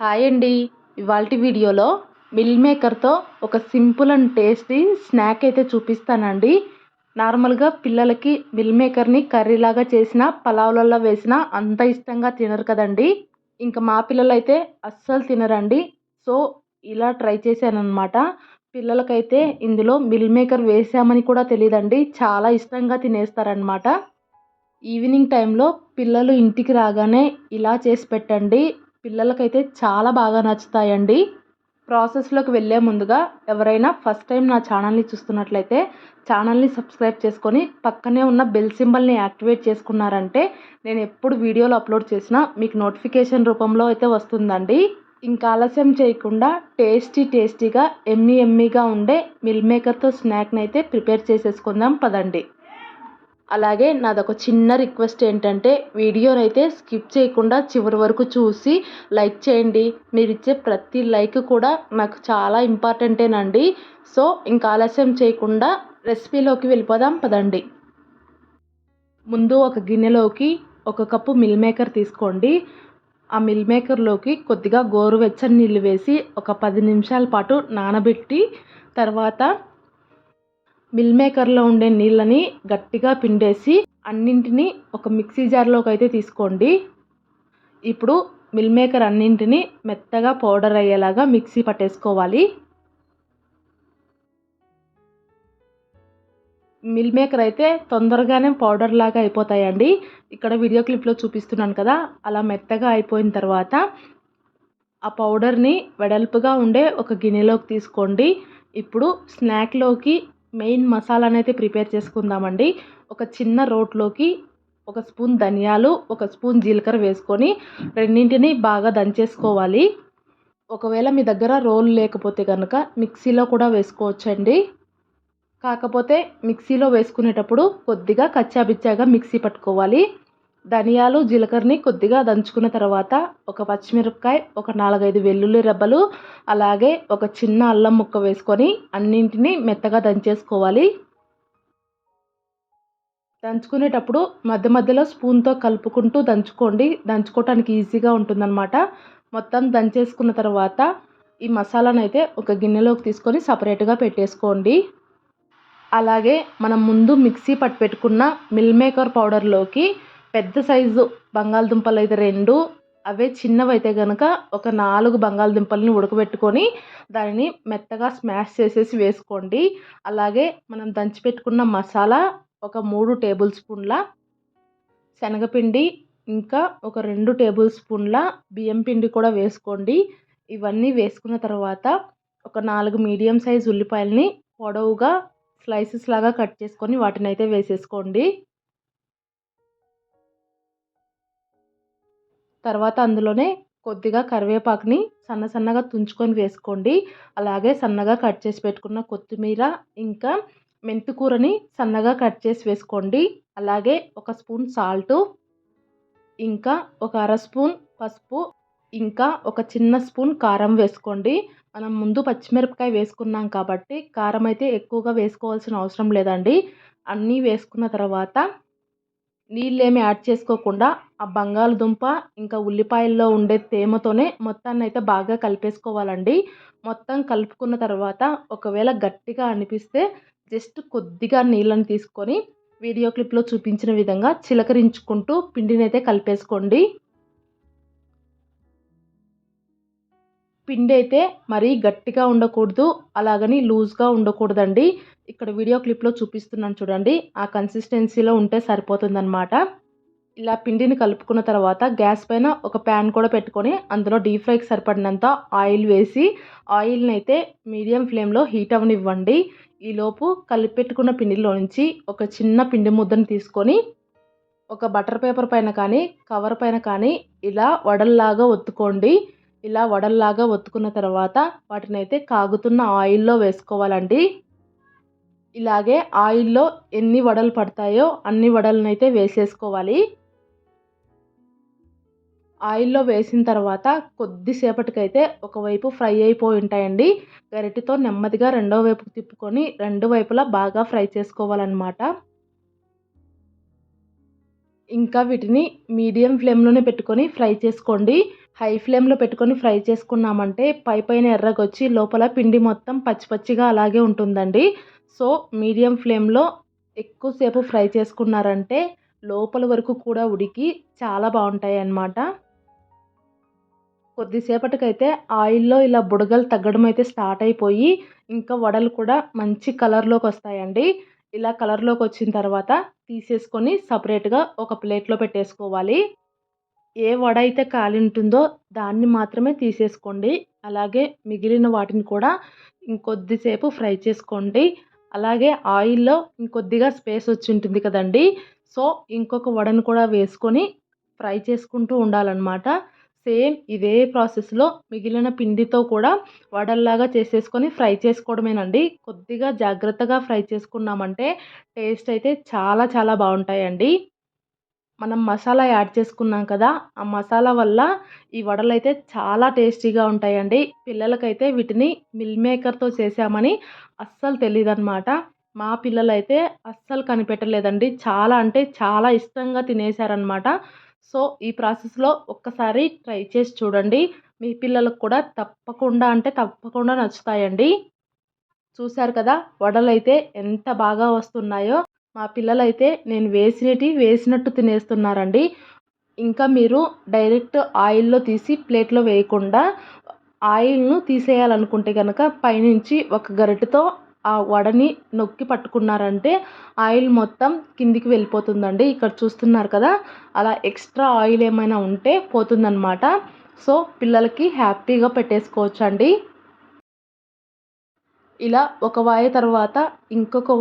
Hi అండి. ఇవాళ వీడియోలో మిల్ మేకర్తో ఒక సింపుల్ అండ్ టేస్టీ స్నాక్ అయితే చూపిస్తానండి. నార్మల్గా పిల్లలకి మిల్ మేకర్ని కర్రీలాగా చేసిన పలావులలో వేసినా అంత ఇష్టంగా తినరు కదండి. ఇంకా మా పిల్లలు అయితే అస్సలు తినరండి. సో ఇలా ట్రై చేశాను పిల్లలకైతే ఇందులో మిల్ మేకర్ వేసామని కూడా తెలియదండి చాలా ఇష్టంగా తినేస్తారనమాట ఈవినింగ్ టైంలో పిల్లలు ఇంటికి రాగానే ఇలా చేసి పెట్టండి. పిల్లలకైతే చాలా బాగా నచ్చుతాయండి. ప్రాసెస్లోకి వెళ్ళే ముందుగా ఎవరైనా ఫస్ట్ టైం నా ఛానల్ని చూస్తున్నట్లయితే ఛానల్ని సబ్స్క్రైబ్ చేసుకొని పక్కనే ఉన్న బెల్ సింబల్ని యాక్టివేట్ చేసుకున్నారంటే నేను ఎప్పుడు వీడియోలు అప్లోడ్ చేసినా మీకు నోటిఫికేషన్ రూపంలో అయితే వస్తుందండి. ఇంకా ఆలస్యం చేయకుండా టేస్టీ టేస్టీగా ఎమ్మీ ఎమ్మీగా ఉండే మిల్ మేకర్తో స్నాక్ని అయితే ప్రిపేర్ చేసేసుకుందాం పదండి. అలాగే నాదొక చిన్న రిక్వెస్ట్ ఏంటంటే వీడియోనైతే అయితే స్కిప్ చేయకుండా చివరి వరకు చూసి లైక్ చేయండి. మీరు ఇచ్చే ప్రతి లైక్ కూడా నాకు చాలా ఇంపార్టెంటేనండి. సో ఇంకా ఆలస్యం చేయకుండా రెసిపీలోకి వెళ్ళిపోదాం పదండి. ముందు ఒక గిన్నెలోకి ఒక కప్పు మిల్ మేకర్ తీసుకోండి. ఆ మిల్ మేకర్లోకి కొద్దిగా గోరువెచ్చని నీళ్ళు వేసి ఒక పది నిమిషాల పాటు నానబెట్టి తర్వాత మిల్ మేకర్లో ఉండే నీళ్ళని గట్టిగా పిండేసి అన్నింటినీ ఒక మిక్సీ జార్లోకి అయితే తీసుకోండి. ఇప్పుడు మిల్ మేకర్ అన్నింటినీ మెత్తగా పౌడర్ అయ్యేలాగా మిక్సీ పట్టేసుకోవాలి. మిల్ మేకర్ అయితే తొందరగానే పౌడర్ లాగా అయిపోతాయండి. ఇక్కడ వీడియో క్లిప్లో చూపిస్తున్నాను కదా అలా మెత్తగా అయిపోయిన తర్వాత ఆ పౌడర్ని వెడల్పుగా ఉండే ఒక గిన్నెలోకి తీసుకోండి. ఇప్పుడు స్నాక్లోకి మెయిన్ మసాలా అనేది ప్రిపేర్ చేసుకుందామండి. ఒక చిన్న రోట్లోకి ఒక స్పూన్ ధనియాలు ఒక స్పూన్ జీలకర్ర వేసుకొని రెండింటిని బాగా దంచేసుకోవాలి. ఒకవేళ మీ దగ్గర రోల్ లేకపోతే కనుక మిక్సీలో కూడా వేసుకోవచ్చండి. కాకపోతే మిక్సీలో వేసుకునేటప్పుడు కొద్దిగా కచ్చాబిచ్చాగా మిక్సీ పట్టుకోవాలి. ధనియాలు జీలకర్రని కొద్దిగా దంచుకున్న తర్వాత ఒక పచ్చిమిరపకాయ ఒక నాలుగైదు వెల్లుల్లి రెబ్బలు అలాగే ఒక చిన్న అల్లం ముక్క వేసుకొని అన్నింటినీ మెత్తగా దంచేసుకోవాలి. దంచుకునేటప్పుడు మధ్య మధ్యలో స్పూన్తో కలుపుకుంటూ దంచుకోండి. దంచుకోవటానికి ఈజీగా ఉంటుందన్నమాట. మొత్తం దంచేసుకున్న తర్వాత ఈ మసాలాను అయితే ఒక గిన్నెలోకి తీసుకొని సపరేట్గా పెట్టేసుకోండి. అలాగే మనం ముందు మిక్సీ పట్టి పెట్టుకున్న మిల్ మేకర్ పౌడర్లోకి పెద్ద సైజు బంగాళదుంపలు అయితే రెండు. అవే చిన్నవి అయితే కనుక ఒక నాలుగు బంగాళదుంపల్ని ఉడకబెట్టుకొని దానిని మెత్తగా స్మాష్ చేసేసి వేసుకోండి. అలాగే మనం దంచి పెట్టుకున్న మసాలా ఒక మూడు టేబుల్ స్పూన్ల శనగపిండి ఇంకా ఒక రెండు టేబుల్ స్పూన్ల బియ్యం పిండి కూడా వేసుకోండి. ఇవన్నీ వేసుకున్న తర్వాత ఒక నాలుగు మీడియం సైజ్ ఉల్లిపాయలని పొడవుగా స్లైసెస్ లాగా కట్ చేసుకొని వాటిని అయితే వేసేసుకోండి. తర్వాత అందులోనే కొద్దిగా కరివేపాకుని సన్న సన్నగా తుంచుకొని వేసుకోండి. అలాగే సన్నగా కట్ చేసి పెట్టుకున్న కొత్తిమీర ఇంకా మెంతికూరని సన్నగా కట్ చేసి వేసుకోండి. అలాగే ఒక స్పూన్ సాల్టు ఇంకా ఒక అర స్పూన్ పసుపు ఇంకా ఒక చిన్న స్పూన్ కారం వేసుకోండి. మనం ముందు పచ్చిమిరపకాయ వేసుకున్నాం కాబట్టి కారం అయితే ఎక్కువగా వేసుకోవాల్సిన అవసరం లేదండి. అన్నీ వేసుకున్న తర్వాత నీళ్ళేమి యాడ్ చేసుకోకుండా ఆ బంగాళదుంప ఇంకా ఉల్లిపాయల్లో ఉండే తేమతోనే మొత్తాన్ని అయితే బాగా కలిపేసుకోవాలండి. మొత్తం కలుపుకున్న తర్వాత ఒకవేళ గట్టిగా అనిపిస్తే జస్ట్ కొద్దిగా నీళ్ళని తీసుకొని వీడియో క్లిప్లో చూపించిన విధంగా చిలకరించుకుంటూ పిండిని అయితే కలిపేసుకోండి. పిండి అయితే మరీ గట్టిగా ఉండకూడదు అలాగని లూజ్గా ఉండకూడదండి. ఇక్కడ వీడియో క్లిప్లో చూపిస్తున్నాను చూడండి. ఆ కన్సిస్టెన్సీలో ఉంటే సరిపోతుందన్నమాట. ఇలా పిండిని కలుపుకున్న తర్వాత గ్యాస్ పైన ఒక ప్యాన్ కూడా పెట్టుకొని అందులో డీప్ ఫ్రైకి సరిపడినంత ఆయిల్ వేసి ఆయిల్ని అయితే మీడియం ఫ్లేమ్లో హీట్ అవనివ్వండి. ఈలోపు కలిపెట్టుకున్న పిండిలో నుంచి ఒక చిన్న పిండి ముద్దను తీసుకొని ఒక బటర్ పేపర్ పైన కానీ కవర్ పైన కానీ ఇలా వడల్లాగా ఒత్తుకోండి. ఇలా వడల్లాగా ఒత్తుకున్న తర్వాత వాటిని అయితే కాగుతున్న ఆయిల్లో వేసుకోవాలండి. ఇలాగే ఆయిల్లో ఎన్ని వడలు పడతాయో అన్ని వడలనైతే వేసేసుకోవాలి. ఆయిల్లో వేసిన తర్వాత కొద్దిసేపటికైతే ఒకవైపు ఫ్రై అయిపోయి ఉంటాయండి. గరిటితో నెమ్మదిగా రెండో వైపుకు తిప్పుకొని రెండు వైపులా బాగా ఫ్రై చేసుకోవాలన్నమాట. ఇంకా వీటిని మీడియం ఫ్లేమ్లోనే పెట్టుకొని ఫ్రై చేసుకోండి. హై ఫ్లేమ్లో పెట్టుకొని ఫ్రై చేసుకున్నామంటే పై పైన ఎర్రగొచ్చి లోపల పిండి మొత్తం పచ్చి పచ్చిగా అలాగే ఉంటుందండి. సో మీడియం ఫ్లేమ్లో ఎక్కువసేపు ఫ్రై చేసుకున్నారంటే లోపల వరకు కూడా ఉడికి చాలా బాగుంటాయి అన్నమాట కొద్దిసేపటికైతే ఆయిల్లో ఇలా బుడగలు తగ్గడం అయితే స్టార్ట్ అయిపోయి ఇంకా వడలు కూడా మంచి కలర్లోకి వస్తాయండి. ఇలా కలర్లోకి వచ్చిన తర్వాత తీసేసుకొని సపరేట్గా ఒక ప్లేట్లో పెట్టేసుకోవాలి. ఏ వడ అయితే కాలి ఉంటుందో దాన్ని మాత్రమే తీసేసుకోండి. అలాగే మిగిలిన వాటిని కూడా ఇంకొద్దిసేపు ఫ్రై చేసుకోండి. అలాగే ఆయిల్లో ఇంకొద్దిగా స్పేస్ వచ్చి ఉంటుంది కదండి. సో ఇంకొక వడను కూడా వేసుకొని ఫ్రై చేసుకుంటూ ఉండాలన్నమాట. సేమ్ ఇదే ప్రాసెస్లో మిగిలిన పిండితో కూడా వడల్లాగా చేసేసుకొని ఫ్రై చేసుకోవడమేనండి. కొద్దిగా జాగ్రత్తగా ఫ్రై చేసుకున్నామంటే టేస్ట్ అయితే చాలా చాలా బాగుంటాయండి. మనం మసాలా యాడ్ చేసుకున్నాం కదా ఆ మసాలా వల్ల ఈ వడలు అయితే చాలా టేస్టీగా ఉంటాయండి. పిల్లలకైతే వీటిని మిల్ మేకర్తో చేసామని అస్సలు తెలియదన్నమాట మా పిల్లలైతే అస్సలు కనిపెట్టలేదండి. చాలా అంటే చాలా ఇష్టంగా తినేశారనమాట సో ఈ ప్రాసెస్లో ఒక్కసారి ట్రై చేసి చూడండి. మీ పిల్లలకు కూడా తప్పకుండా అంటే తప్పకుండా నచ్చుతాయండి. చూశారు కదా వడలైతే ఎంత బాగా వస్తున్నాయో. మా పిల్లలైతే నేను వేసినటి వేసినట్టు తినేస్తున్నారండి. ఇంకా మీరు డైరెక్ట్ ఆయిల్లో తీసి ప్లేట్లో వేయకుండా ఆయిల్ను తీసేయాలనుకుంటే కనుక పైనుంచి ఒక గరిటెతో ఆ వడని నొక్కి పట్టుకున్నారంటే ఆయిల్ మొత్తం కిందికి వెళ్ళిపోతుందండి. ఇక్కడ చూస్తున్నారు కదా అలా ఎక్స్ట్రా ఆయిల్ ఏమైనా ఉంటే పోతుందన్నమాట. సో పిల్లలకి హ్యాపీగా పెట్టేసుకోవచ్చండి. ఇలా ఒక వాయి తర్వాత ఇంకొక